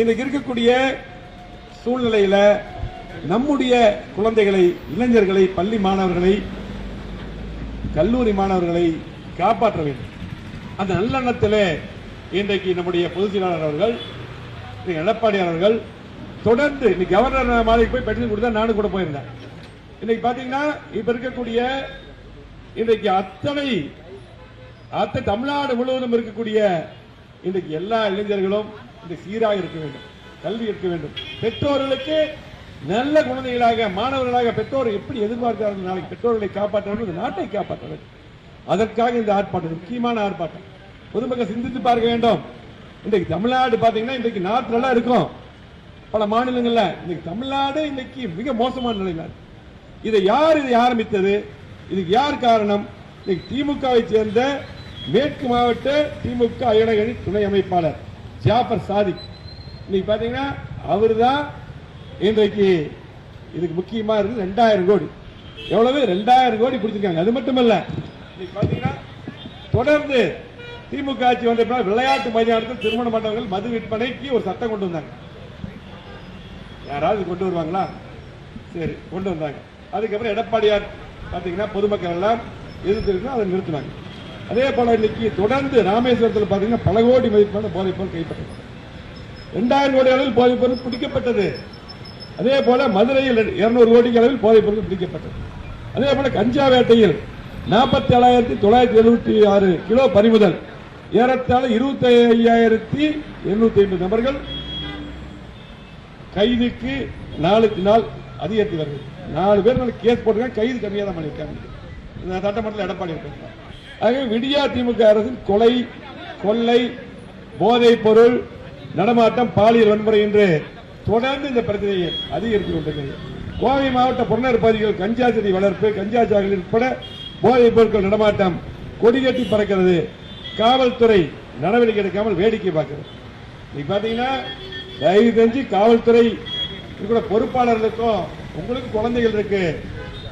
இன்னைக்கு இருக்கக்கூடிய சூழ்நிலையில நம்முடைய குழந்தைகளை இளைஞர்களை பள்ளி மாணவர்களை கல்லூரி மாணவர்களை காப்பாற்ற வேண்டும். அந்த நல்லெண்ணத்திலே இன்றைக்கு நம்முடைய பொதுச் செயலாளர் அவர்கள் திரு எடப்பாடியார் அவர்கள் தொடர்ந்து இன்னைக்கு கவர்னர் மாதிரி போய் பெட்டிஷன் கொடுத்தா நானும் கூட போயிருந்தேன். இன்னைக்கு பாத்தீங்கன்னா இப்ப இருக்கக்கூடிய இன்றைக்கு அத்தனை அத்தனை தமிழ்நாடு முழுவதும் இருக்கக்கூடிய இன்றைக்கு எல்லா இளைஞர்களும் இது சீராக இருக்க வேண்டும் கல்வி இருக்க வேண்டும். பெற்றோர்களுக்கு நல்ல குழந்தைகளாக மாணவர்களாக பெற்றோர் எப்படி எதிர்பார்க்கிறார்கள் நாளைக்கு பெற்றோர்களை காப்பாற்ற வேண்டும் இந்த நாட்டை காப்பாற்ற வேண்டும் அதற்காக இந்த ஆர்ப்பாட்டம் முக்கியமான ஆர்ப்பாட்டம். பொதுமக்கள் சிந்தித்து பார்க்க வேண்டும். இன்றைக்கு தமிழ்நாடு பார்த்தீங்கன்னா இன்றைக்கு நார்த் இருக்கும். பல மாநிலங்கள்ல இன்னைக்கு தமிழ்நாடு இன்னைக்கு மிக மோசமான நிலையில் இதை யார் இதை ஆரம்பித்தது? இதுக்கு யார் காரணம்? இன்னைக்கு திமுகவை சேர்ந்த மேற்கு மாவட்ட திமுக இளைஞரணி துணை அமைப்பாளர். ஜாஃபர் சாதிக். இன்னைக்கு அவர் தான் இன்றைக்கு இதுக்கு முக்கியமாக இருக்குது ரெண்டாயிரம் கோடி. எவ்வளவு? ரெண்டாயிரம் கோடி பிடிச்சிருக்காங்க அது மட்டுமல்ல இன்னைக்கு பார்த்தீங்கன்னா தொடர்ந்து திமுக ஆட்சி வந்த பின்னால் விளையாட்டு மைதானத்தில் திருமண மண்டபங்கள் மது விற்பனைக்கு ஒரு சட்டம் கொண்டு வந்தாங்க. யாராவது கொண்டு வருவாங்களா? சரி கொண்டு வந்தாங்க. அதுக்கப்புறம் எடப்பாடியார் பார்த்தீங்கன்னா பொதுமக்கள் எல்லாம் எதிர்த்து அதை நிறுத்தினாங்க. அதே போல இன்னைக்கு தொடர்ந்து ராமேஸ்வரத்தில் பாத்தீங்கன்னா பல கோடி மதிப்பான போதைப் பொருள் கைப்பற்றப்பட்டது இரண்டாயிரம் கோடி அளவில் போதைப் பொருள் பிடிக்கப்பட்டது. அதே போல மதுரையில் இருநூறு கோடிக்கு அளவில் போதைப் பொருள் பிடிக்கப்பட்டது. அதே போல கஞ்சா வேட்டையில் நாற்பத்தி ஏழாயிரத்தி தொள்ளாயிரத்தி எழுபத்தி ஆறு கிலோ பறிமுதல். ஏறத்தாழ இருபத்தி ஐயாயிரத்தி எண்ணூத்தி ஐம்பது நபர்கள் கைதுக்கு நாளுக்கு நாள் அதிகரித்து வருது நாலு பேர் கேஸ் போட்டுருக்காங்க. கைது கம்மியாக தான் பண்ணியிருக்காங்க இந்த சட்டமன்றத்தில் எடப்பாடி இருக்காங்க ஆகவே விடியா திமுக அரசின் கொலை கொள்ளை போதைப் பொருள் நடமாட்டம் பாலியல் வன்முறை என்று தொடர்ந்து இந்த பிரச்சனையை அதிகரித்துக் கொண்டிருக்கிறது. கோவை மாவட்ட புறநகர் பகுதிகள் கஞ்சா செடி வளர்ப்பு கஞ்சா சாகுபடி உட்பட போதைப் பொருட்கள் நடமாட்டம் கொடிகட்டி பறக்கிறது. காவல்துறை நடவடிக்கை எடுக்காமல் வேடிக்கை பார்க்கிறது. நீங்க பார்த்தீங்கன்னா தயவு செஞ்சு காவல்துறை இருக்கிற பொறுப்பாளர்களுக்கும் உங்களுக்கு குழந்தைகள் இருக்கு.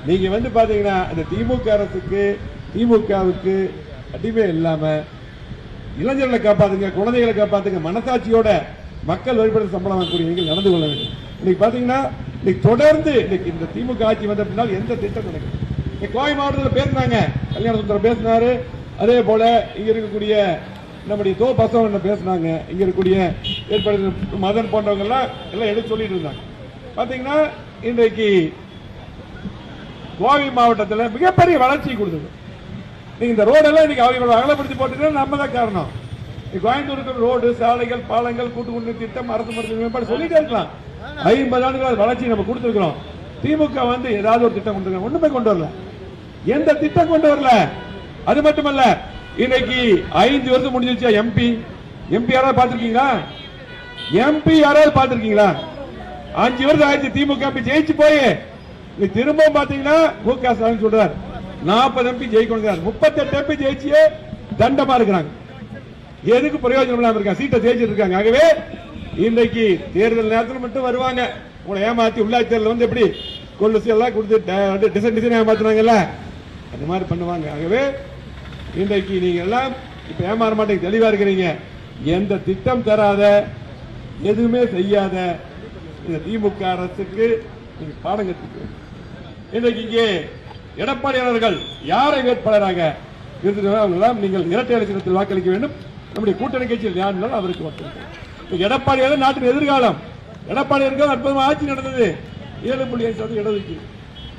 நீங்க வந்து பாத்தீங்கன்னா அந்த திமுக அரசுக்கு திமுகவுக்கு அடிமை இல்லாம இளைஞர்களை காப்பாத்துங்க குழந்தைகளை காப்பாத்துங்க மனசாட்சியோட மக்கள் வழிபட சம்பளம் வாங்கக்கூடிய நீங்கள் நடந்து கொள்ள வேண்டும். இன்னைக்கு பாத்தீங்கன்னா இன்னைக்கு தொடர்ந்து இன்னைக்கு இந்த திமுக ஆட்சி வந்த பின்னால் எந்த திட்டம் நடக்குது இன்னைக்கு கோவை மாவட்டத்தில் பேசினாங்க. கல்யாண சுந்தரம் பேசினாரு. அதே போல இங்க இருக்கக்கூடிய நம்முடைய தோ பசவன் பேசினாங்க. இங்க இருக்கக்கூடிய ஏற்பாடு மதன் போன்றவங்க எல்லாம் எல்லாம் எடுத்து சொல்லிட்டு இருந்தாங்க. பாத்தீங்கன்னா இன்றைக்கு கோவை மாவட்டத்தில் மிகப்பெரிய வளர்ச்சி கொடுத்தது. நீங்க இந்த ரோடெல்லாம் இன்னைக்கு அவங்க அகலப்படுத்தி போட்டீங்கன்னா நம்ம தான் காரணம். கோயம்புத்தூருக்கு ரோடு சாலைகள் பாலங்கள் கூட்டு குண்டு திட்டம் அரசு மருத்துவ மேம்பாடு சொல்லிட்டே இருக்கலாம். ஐம்பது ஆண்டுகள் வளர்ச்சி நம்ம கொடுத்துருக்கிறோம். திமுக வந்து ஏதாவது ஒரு திட்டம் கொண்டு ஒண்ணுமே கொண்டு வரல. எந்த திட்டம் கொண்டு வரல? அது மட்டுமல்ல இன்னைக்கு ஐந்து வருஷம் முடிஞ்சிருச்சா எம்பி எம்பி யாராவது பார்த்திருக்கீங்களா? எம்பி யாராவது பார்த்திருக்கீங்களா? அஞ்சு வருஷம் ஆயிடுச்சு திமுக எம்பி ஜெயிச்சு போய். நீ திரும்பவும் பாத்தீங்கன்னா மு க ஸ்டாலின் சொல்றாரு நாற்பது எம்பி ஜெயிக்கணும் முப்பத்தெட்டு எம்பி ஜெயிச்சியே தண்டமா இருக்கிறாங்க. எதுக்கு பிரயோஜனம் இல்லாம இருக்காங்க? சீட்டை ஜெயிச்சிட்டு இருக்காங்க. ஆகவே இன்றைக்கு தேர்தல் நேரத்தில் மட்டும் வருவாங்க. உங்களை ஏமாத்தி உள்ளாட்சி தேர்தல் வந்து எப்படி கொலுசு எல்லாம் கொடுத்து டிசைன் டிசைன் ஏமாத்துனாங்கல்ல? அந்த மாதிரி பண்ணுவாங்க. ஆகவே இன்றைக்கு நீங்க எல்லாம் இப்ப ஏமாற மாட்டேங்க. தெளிவா இருக்கிறீங்க. எந்த திட்டம் தராத எதுவுமே செய்யாத இந்த திமுக அரசுக்கு நீங்க பாடம் கற்றுக்கணும் இன்றைக்கு இங்கே எடப்பாடியாளர்கள் யாரை வேட்பாளராக இருந்தாலும் நீங்கள் இரட்டை இலட்சணத்தில் வாக்களிக்க வேண்டும். நம்முடைய கூட்டணி கட்சியில் யார் அவருக்கு வாக்களிக்க இப்ப நாட்டின் எதிர்காலம். எடப்பாடியாருக்கு அற்புதமாக ஆட்சி நடந்தது. ஏழு புள்ளி ஐந்து சதவீதம் இடஒதுக்கீடு.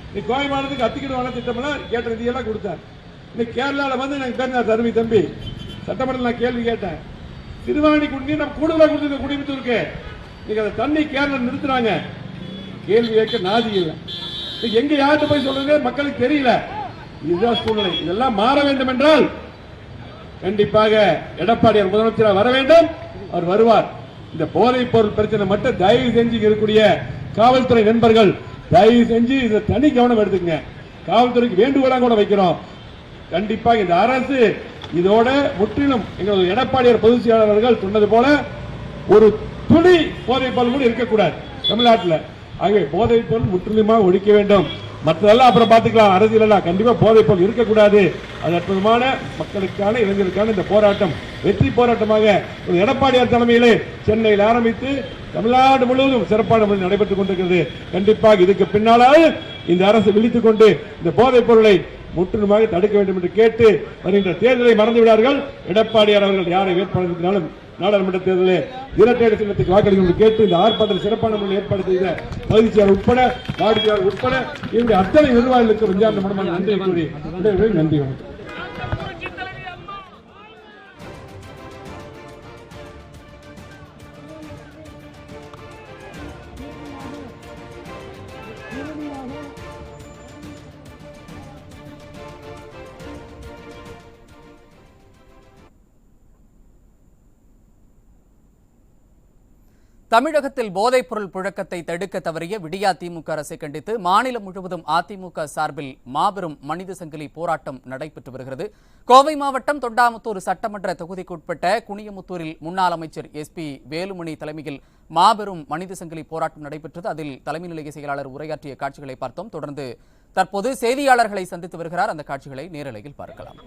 இன்னைக்கு கோவை மாநிலத்துக்கு அத்திக்கிடு வன திட்டம்லாம் கேட்ட நிதியெல்லாம் கொடுத்தார். இன்னைக்கு கேரளாவில் வந்து எனக்கு பேசினார் தருமி தம்பி. சட்டமன்றத்தில் நான் கேள்வி கேட்டேன். திருவாணி குடிநீர் நம்ம கூடுதலாக கொடுத்துருக்க குடிநீர் இருக்கு இன்னைக்கு அதை தண்ணி கேரளா நிறுத்துறாங்க. கேள்வி கேட்க நாதி இல்லை. எங்க யார்கிட்ட போய் சொல்றது மக்களுக்கு தெரியல. இதுதான் சூழ்நிலை. இதெல்லாம் மாற வேண்டும் என்றால் கண்டிப்பாக எடப்பாடியார் முதலமைச்சராக வர வேண்டும். அவர் வருவார். இந்த போதைப் பொருள் பிரச்சனை மட்டும் தயவு செஞ்சு இருக்கக்கூடிய காவல்துறை நண்பர்கள் தயவு செஞ்சு இதை தனி கவனம் எடுத்துங்க காவல்துறைக்கு வேண்டுகோளாக கூட வைக்கிறோம். கண்டிப்பாக இந்த அரசு இதோட முற்றிலும் எங்களது எடப்பாடியார் பொதுச் செயலாளர்கள் சொன்னது போல ஒரு துணி போதைப் பொருள் கூட இருக்கக்கூடாது தமிழ்நாட்டில். ஆகவே போதைப் பொருள் முற்றிலுமாக ஒழிக்க வேண்டும். மற்றதெல்லாம் அப்புறம் பார்த்துக்கலாம். அரசியலெல்லாம் கண்டிப்பாக போதைப் பொருள் இருக்கக்கூடாது. அது அற்புதமான மக்களுக்கான இளைஞருக்கான இந்த போராட்டம். வெற்றி போராட்டமாக ஒரு எடப்பாடியார் தலைமையிலே சென்னையில் ஆரம்பித்து தமிழ்நாடு முழுவதும் சிறப்பான முறையில் நடைபெற்றுக் கொண்டிருக்கிறது. கண்டிப்பாக இதுக்கு பின்னாலாவது இந்த அரசு விழித்துக் கொண்டு இந்த போதைப் பொருளை முற்றிலுமாக தடுக்க வேண்டும் என்று கேட்டு வருகின்ற தேர்தலை மறந்து விடார்கள் எடப்பாடியார் அவர்கள் யாரை வேட்பாளர் நாடாளுமன்ற தேர்தலில் இரட்டை சின்னத்துக்கு வாக்களிக்கும் கேட்டு இந்த ஆர்ப்பாட்டத்தில் சிறப்பான முறையில் ஏற்பாடு செய்த பகுதியாளர் உட்பட வாடிக்கையாளர் உட்பட இவருடைய அத்தனை நிர்வாகிகளுக்கு விஞ்ஞான மனமான நன்றி கூறி நன்றி வணக்கம். தமிழகத்தில் போதைப்பொருள் புழக்கத்தை தடுக்க தவறிய விடியா திமுக அரசை கண்டித்து மாநிலம் முழுவதும் அதிமுக சார்பில் மாபெரும் மனித சங்கிலி போராட்டம் நடைபெற்று வருகிறது கோவை மாவட்டம் தொண்டாமுத்தூர் சட்டமன்ற தொகுதிக்குட்பட்ட குனியமுத்தூரில் முன்னாள் அமைச்சர் எஸ்பி வேலுமணி தலைமையில் மாபெரும் மனித சங்கிலி போராட்டம் நடைபெற்றது அதில் தலைமை நிலைய செயலாளர் உரையாற்றிய காட்சிகளை பார்த்தோம் தொடர்ந்து தற்போது செய்தியாளர்களை சந்தித்து வருகிறார் அந்த காட்சிகளை நேரலையில் பார்க்கலாம்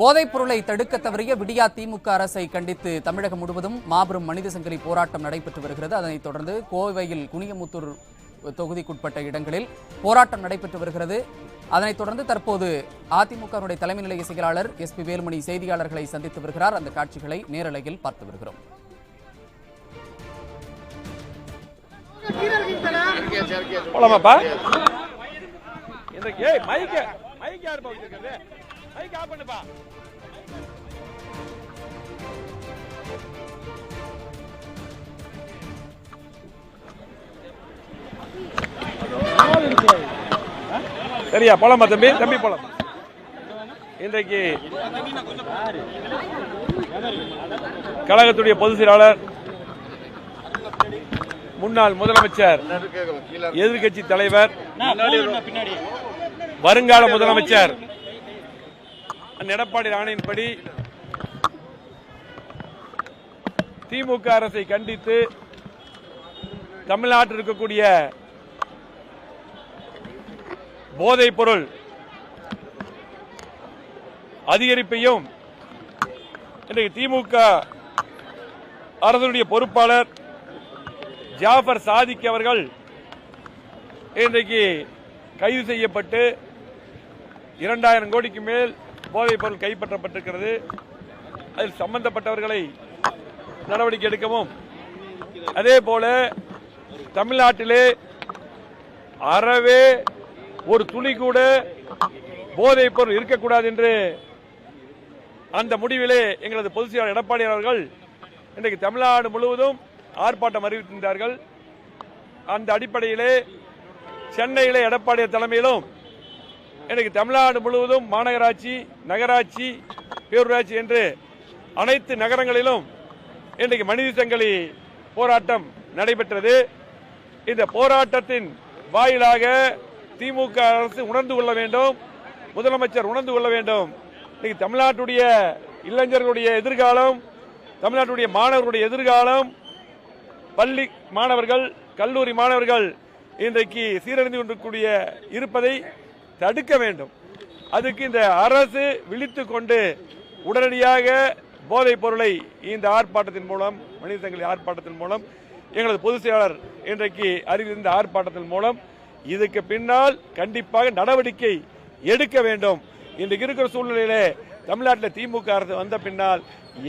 போதைப் பொருளை தடுக்க தவறிய விடியா திமுக அரசை கண்டித்து தமிழகம் முழுவதும் மாபெரும் மனித சங்கிலி போராட்டம் நடைபெற்று வருகிறது. அதனைத் தொடர்ந்து கோவையில் குனியமுத்தூர் தொகுதிக்குட்பட்ட இடங்களில் போராட்டம் நடைபெற்று வருகிறது. அதனைத் தொடர்ந்து தற்போது அதிமுகவினுடைய தலைமை நிலைய செயலாளர் எஸ் பி வேலுமணி செய்தியாளர்களை சந்தித்து வருகிறார். அந்த காட்சிகளை நேரலையில் பார்த்து வருகிறோம். போலாமாப்பா? இந்த ஏய் மைக்க மைக் யாருப்பா வச்சிருக்கிறது? மைக் ஆஃப் பண்ணுப்பா. சரியா போலாமா தம்பி? தம்பி போலாம். இன்றைக்கு கழகத்துடைய பொதுச் செயலாளர் முன்னாள் முதலமைச்சர் எதிர்க்கட்சி தலைவர் வருங்கால முதலமைச்சர் எடப்பாடி ஆணையின்படி திமுக அரசை கண்டித்து தமிழ்நாட்டில் இருக்கக்கூடிய போதைப் பொருள் அதிகரிப்பையும் இன்றைக்கு திமுக அரசனுடைய பொறுப்பாளர் ஜாஃபர் சாதிக் அவர்கள் இன்றைக்கு கைது செய்யப்பட்டு இரண்டாயிரம் கோடிக்கு மேல் போதைப் பொருள் கைப்பற்றப்பட்டிருக்கிறது. அதில் சம்பந்தப்பட்டவர்களை நடவடிக்கை எடுக்கவும். அதே போல தமிழ்நாட்டிலே அறவே ஒரு துளி கூட போதைப் பொருள் இருக்கக்கூடாது என்று அந்த முடிவிலே எங்களது பொதுச் செயலாளர் எடப்பாடி அவர்கள் இன்றைக்கு தமிழ்நாடு முழுவதும் ஆர்ப்பாட்டம் அறிவித்திருந்தார்கள். அந்த அடிப்படையிலே சென்னையிலே எடப்பாடி தலைமையிலும் எனக்கு தமிழ்நாடு முழுவதும் மாநகராட்சி நகராட்சி பேரூராட்சி என்று அனைத்து நகரங்களிலும் இன்றைக்கு மனித சங்கிலி போராட்டம் நடைபெற்றது. இந்த போராட்டத்தின் வாயிலாக திமுக அரசு உணர்ந்து கொள்ள வேண்டும். முதலமைச்சர் உணர்ந்து கொள்ள வேண்டும். இன்னைக்கு தமிழ்நாட்டுடைய இளைஞர்களுடைய எதிர்காலம் தமிழ்நாட்டுடைய மாணவர்களுடைய எதிர்காலம் பள்ளி மாணவர்கள் கல்லூரி மாணவர்கள் இன்றைக்கு சீரழிந்து கொண்டிருக்கூடிய இருப்பதை தடுக்க வேண்டும். அதுக்கு இந்த அரசு விழித்து கொண்டு உடனடியாக போதைப் பொருளை இந்த ஆர்ப்பாட்டத்தின் மூலம் மனித சங்கிலி ஆர்ப்பாட்டத்தின் மூலம் எங்களது பொதுச் செயலாளர் இன்றைக்கு அறிவித்திருந்த ஆர்ப்பாட்டத்தின் மூலம் இதுக்கு பின்னால் கண்டிப்பாக நடவடிக்கை எடுக்க வேண்டும். இன்றைக்கு இருக்கிற சூழ்நிலையிலே தமிழ்நாட்டில் திமுக அரசு வந்த பின்னால்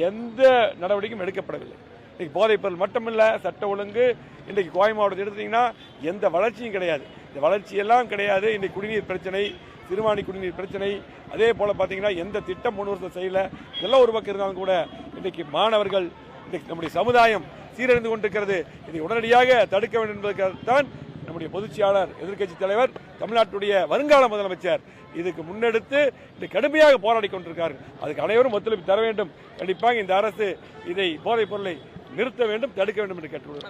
எந்த நடவடிக்கையும் எடுக்கப்படவில்லை. இன்னைக்கு போதைப் பொருள் மட்டுமில்லை சட்ட ஒழுங்கு இன்றைக்கு கோவை மாவட்டத்தை எடுத்தீங்கன்னா எந்த வளர்ச்சியும் கிடையாது. இந்த வளர்ச்சியெல்லாம் கிடையாது. இன்றைக்கி குடிநீர் பிரச்சனை சிறுவாணி குடிநீர் பிரச்சனை அதே போல் பார்த்தீங்கன்னா எந்த திட்டம் மூணு வருஷம் செய்யல. இதெல்லாம் ஒரு பக்கம் இருந்தாலும் கூட இன்றைக்கு மாணவர்கள் இன்றைக்கு நம்முடைய சமுதாயம் சீரழிந்து கொண்டிருக்கிறது. இதை உடனடியாக தடுக்க வேண்டும் என்பதற்காகத்தான் நம்முடைய பொதுச்செயலாளர் எதிர்க்கட்சி தலைவர் தமிழ்நாட்டுடைய வருங்கால முதலமைச்சர் இதுக்கு முன்னெடுத்து இந்த கடுமையாக போராடி கொண்டிருக்கார். அதுக்கு அனைவரும் ஒத்துழைப்பு தர வேண்டும். கண்டிப்பாக இந்த அரசு இதை போதைப் பொருளை நிறுத்த வேண்டும் தடுக்க வேண்டும் என்று கேட்டுள்ளது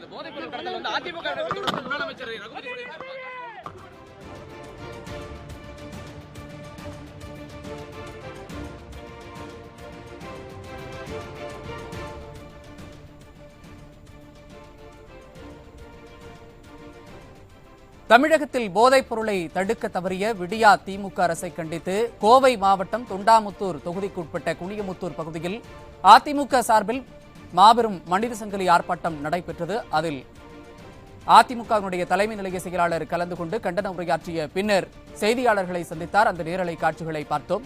தமிழகத்தில் போதைப் பொருளை தடுக்க தவறிய விடியா திமுக அரசை கண்டித்து கோவை மாவட்டம் தொண்டாமுத்தூர் தொகுதிக்குட்பட்ட குனியமுத்தூர் பகுதியில் அதிமுக சார்பில் மாபெரும் மனித சங்கிலி ஆர்ப்பாட்டம் நடைபெற்றது. அதில் அதிமுகவினுடைய தலைமை நிலைய செயலாளர் கலந்து கொண்டு கண்டன உரையாற்றிய பின்னர் செய்தியாளர்களை சந்தித்தார். அந்த நேரலை காட்சிகளை பார்த்தோம்.